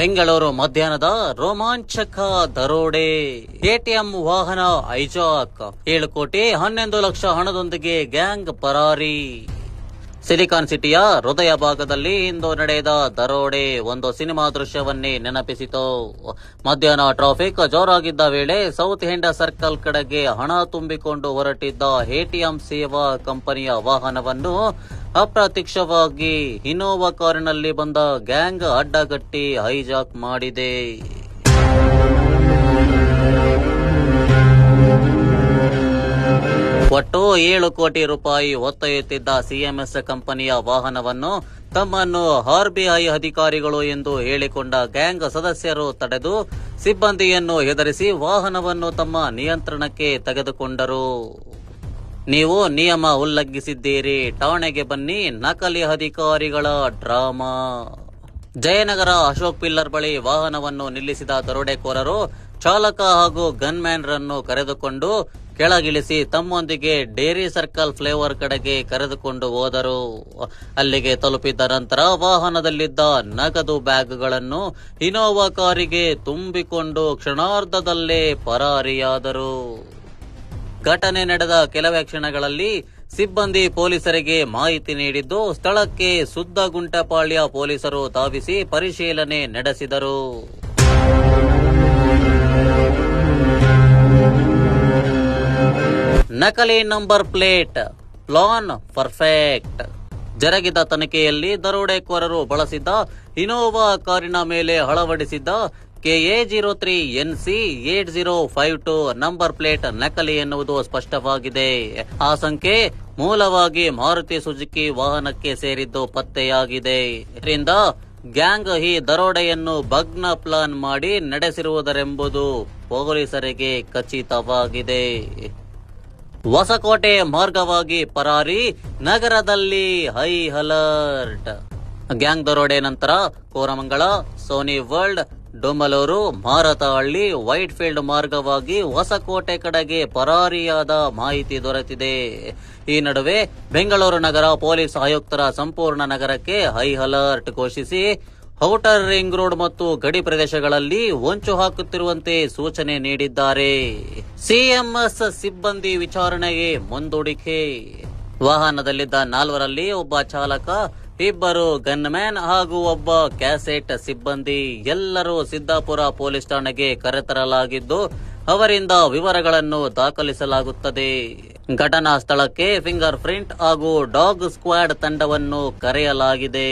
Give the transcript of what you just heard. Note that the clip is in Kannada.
ಬೆಂಗಳೂರು ಮಧ್ಯಾಹ್ನದ ರೋಮಾಂಚಕ ದರೋಡೆ. ಎಟಿಎಂ ವಾಹನ ಐಜಾಕ್ ಏಳು ಕೋಟಿ ಹನ್ನೊಂದು ಲಕ್ಷ ಹಣದೊಂದಿಗೆ ಗ್ಯಾಂಗ್ ಪರಾರಿ. ಸಿಲಿಕಾನ್ ಸಿಟಿಯ ಹೃದಯ ಭಾಗದಲ್ಲಿ ಇಂದು ನಡೆದ ದರೋಡೆ. ಒಂದು ಸಿನಿಮಾ ದೃಶ್ಯವನ್ನೇ ನೆನಪಿಸಿತು. ಮಧ್ಯಾಹ್ನ ಟ್ರಾಫಿಕ್ ಜೋರಾಗಿದ್ದ ವೇಳೆ ಸೌತ್ ಹೆಂಡ ಸರ್ಕಲ್ ಕಡೆಗೆ ಹಣ ತುಂಬಿಕೊಂಡು ಹೊರಟಿದ್ದ ಎಟಿಎಂ ಸೇವಾ ಕಂಪನಿಯ ವಾಹನವನ್ನು ಅಪ್ರತ್ಯಕ್ಷವಾಗಿ ಇನೋವಾ ಕಾರಿನಲ್ಲಿ ಬಂದ ಗ್ಯಾಂಗ್ ಅಡ್ಡಗಟ್ಟಿ ಹೈಜಾಕ್ ಮಾಡಿದೆ. ಒಟ್ಟು ಏಳು ಕೋಟಿ ರೂಪಾಯಿ ಹೊತ್ತೊಯ್ಯುತ್ತಿದ್ದ ಸಿಎಂಎಸ್ ಕಂಪನಿಯ ವಾಹನವನ್ನು ತಮ್ಮನ್ನು ಆರ್ಬಿಐ ಅಧಿಕಾರಿಗಳು ಎಂದು ಹೇಳಿಕೊಂಡ ಗ್ಯಾಂಗ್ ಸದಸ್ಯರು ತಡೆದು ಸಿಬ್ಬಂದಿಯನ್ನು ಹೆದರಿಸಿ ವಾಹನವನ್ನು ತಮ್ಮ ನಿಯಂತ್ರಣಕ್ಕೆ ತೆಗೆದುಕೊಂಡರು. ನೀವು ನಿಯಮ ಉಲ್ಲಂಘಿಸಿದ್ದೀರಿ. ಠಾಣೆಗೆ ಬನ್ನಿ, ನಕಲಿ ಅಧಿಕಾರಿಗಳ ಡ್ರಾಮಾ. ಜಯನಗರ ಅಶೋಕ್ ಪಿಲ್ಲರ್ ಬಳಿ ವಾಹನವನ್ನು ನಿಲ್ಲಿಸಿದ ದರೋಡೆಕೋರರು ಚಾಲಕ ಹಾಗೂ ಗನ್ಮ್ಯಾನ್ ರನ್ನು ಕರೆದುಕೊಂಡು ಕೆಳಗಿಳಿಸಿ ತಮ್ಮೊಂದಿಗೆ ಡೇರಿ ಸರ್ಕಲ್ ಫ್ಲೇವರ್ ಕಡೆಗೆ ಕರೆದುಕೊಂಡು ಹೋದರು. ಅಲ್ಲಿಗೆ ತಲುಪಿದ ನಂತರ ವಾಹನದಲ್ಲಿದ್ದ ನಗದು ಬ್ಯಾಗ್ಗಳನ್ನು ಇನೋವಾ ಕಾರಿಗೆ ತುಂಬಿಕೊಂಡು ಕ್ಷಣಾರ್ಧದಲ್ಲೇ ಪರಾರಿಯಾದರು. ಘಟನೆ ನಡೆದ ಕೆಲವೇ ಕ್ಷಣಗಳಲ್ಲಿ ಸಿಬ್ಬಂದಿ ಪೊಲೀಸರಿಗೆ ಮಾಹಿತಿ ನೀಡಿದ್ದು, ಸ್ಥಳಕ್ಕೆ ಸುದ್ದಗುಂಟಪಾಳ್ಯ ಪೊಲೀಸರು ಧಾವಿಸಿ ಪರಿಶೀಲನೆ ನಡೆಸಿದರು. ನಕಲಿ ನಂಬರ್ ಪ್ಲೇಟ್, ಪ್ಲಾನ್ ಪರ್ಫೆಕ್ಟ್. ಜರುಗಿದ ತನಿಖೆಯಲ್ಲಿ ದರೋಡೆಕೋರರು ಬಳಸಿದ್ದ ಇನೋವಾ ಕಾರಿನ ಮೇಲೆ ಅಳವಡಿಸಿದ್ದ KA zero three N C eight zero five two number plate ನಕಲಿ ಎನ್ನುವುದು ಸ್ಪಷ್ಟವಾಗಿದೆ. ಆ ಸಂಖ್ಯೆ ಮೂಲವಾಗಿ ಮಾರುತಿ ಸುಜುಕಿ ವಾಹನಕ್ಕೆ ಸೇರಿದ್ದು ಪತ್ತೆಯಾಗಿದೆ. ಇದರಿಂದ ಗ್ಯಾಂಗ್ ಈ ದರೋಡೆಯನ್ನು ಭಗ್ನ ಪ್ಲಾನ್ ಮಾಡಿ ನಡೆಸಿರುವುದರೆಂಬುದು ಪೊಲೀಸರಿಗೆ ಖಚಿತವಾಗಿದೆ. ಹೊಸಕೋಟೆ ಮಾರ್ಗವಾಗಿ ಪರಾರಿ, ನಗರದಲ್ಲಿ ಹೈ ಅಲರ್ಟ್. ಗ್ಯಾಂಗ್ ದರೋಡೆ ನಂತರ Koramangala Sony World Domlur, Marathahalli Whitefield ಮಾರ್ಗವಾಗಿ ಹೊಸಕೋಟೆ ಕಡೆಗೆ ಪರಾರಿಯಾದ ಮಾಹಿತಿ ದೊರೆತಿದೆ. ಈ ನಡುವೆ ಬೆಂಗಳೂರು ನಗರ ಪೊಲೀಸ್ ಆಯುಕ್ತರ ಸಂಪೂರ್ಣ ನಗರಕ್ಕೆ ಹೈ ಅಲರ್ಟ್ ಘೋಷಿಸಿ, ಔಟರ್ ರಿಂಗ್ ರೋಡ್ ಮತ್ತು ಗಡಿ ಪ್ರದೇಶಗಳಲ್ಲಿ ಹೊಂಚು ಹಾಕುತ್ತಿರುವಂತೆ ಸೂಚನೆ ನೀಡಿದ್ದಾರೆ. ಸಿಎಂಎಸ್ ಸಿಬ್ಬಂದಿ ವಿಚಾರಣೆಗೆ ಮುಂದೂಡಿಕೆ. ವಾಹನದಲ್ಲಿದ್ದ ನಾಲ್ವರಲ್ಲಿ ಒಬ್ಬ ಚಾಲಕ ಇಬ್ಬರು ಗನ್ಮ್ಯಾನ್ ಹಾಗೂ ಒಬ್ಬ ಕ್ಯಾಸೆಟ್ ಸಿಬ್ಬಂದಿ ಎಲ್ಲರೂ ಸಿದ್ದಾಪುರ ಪೊಲೀಸ್ ಠಾಣೆಗೆ ಕರೆತರಲಾಗಿದ್ದು, ಅವರಿಂದ ವಿವರಗಳನ್ನು ದಾಖಲಿಸಲಾಗುತ್ತದೆ. ಘಟನಾ ಸ್ಥಳಕ್ಕೆ ಫಿಂಗರ್ ಪ್ರಿಂಟ್ ಹಾಗೂ ಡಾಗ್ ಸ್ಕ್ವಾಡ್ ತಂಡವನ್ನು ಕರೆಯಲಾಗಿದೆ.